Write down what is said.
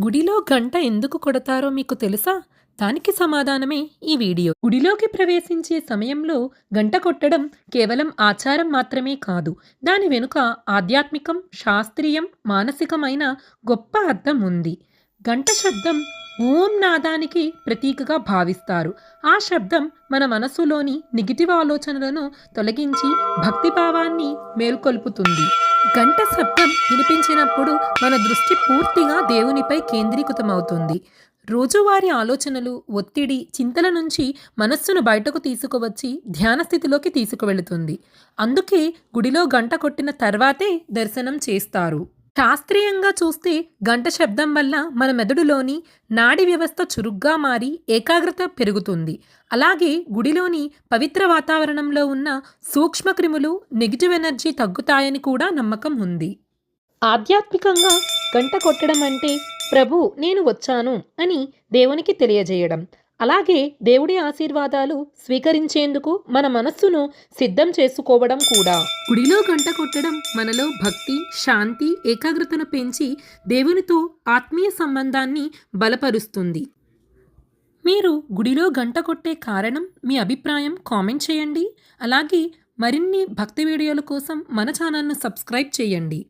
గుడిలో గంట ఎందుకు కొడతారో మీకు తెలుసా? దానికి సమాధానమే ఈ వీడియో. గుడిలోకి ప్రవేశించే సమయంలో గంట కొట్టడం కేవలం ఆచారం మాత్రమే కాదు. దాని వెనుక ఆధ్యాత్మికం శాస్త్రీయం మానసికమైన గొప్ప అర్థం ఉంది. గంట శబ్దం ఓం నాదానికి ప్రతీకగా భావిస్తారు. ఆ శబ్దం మన మనసులోని నెగిటివ్ ఆలోచనలను తొలగించి భక్తిభావాన్ని మేల్కొల్పుతుంది. గంట శబ్దం చేసినప్పుడు మన దృష్టి పూర్తిగా దేవునిపై కేంద్రీకృతమవుతుంది. రోజువారీ ఆలోచనలు ఒత్తిడి చింతల నుంచి మనస్సును బయటకు తీసుకువచ్చి ధ్యాన స్థితిలోకి తీసుకువెళుతుంది. అందుకే గుడిలో గంట కొట్టిన తర్వాతే దర్శనం చేస్తారు. శాస్త్రీయంగా చూస్తే గంట శబ్దం వల్ల మన మెదడులోని నాడి వ్యవస్థ చురుగ్గా మారి ఏకాగ్రత పెరుగుతుంది. అలాగే గుడిలోని పవిత్ర వాతావరణంలో ఉన్న సూక్ష్మక్రిములు నెగిటివ్ ఎనర్జీ తగ్గుతాయని కూడా నమ్మకం ఉంది. ఆధ్యాత్మికంగా గంట కొట్టడం అంటే ప్రభు నేను వచ్చాను అని దేవునికి తెలియజేయడం. అలాగే దేవుడి ఆశీర్వాదాలు స్వీకరించేందుకు మన మనస్సును సిద్ధం చేసుకోవడం కూడా. గుడిలో గంట కొట్టడం మనలో భక్తి శాంతి ఏకాగ్రతను పెంచి దేవునితో ఆత్మీయ సంబంధాన్ని బలపరుస్తుంది. మీరు గుడిలో గంట కొట్టే కారణం మీ అభిప్రాయం కామెంట్ చేయండి. అలాగే మరిన్ని భక్తి వీడియోల కోసం మన ఛానల్ను సబ్స్క్రైబ్ చేయండి.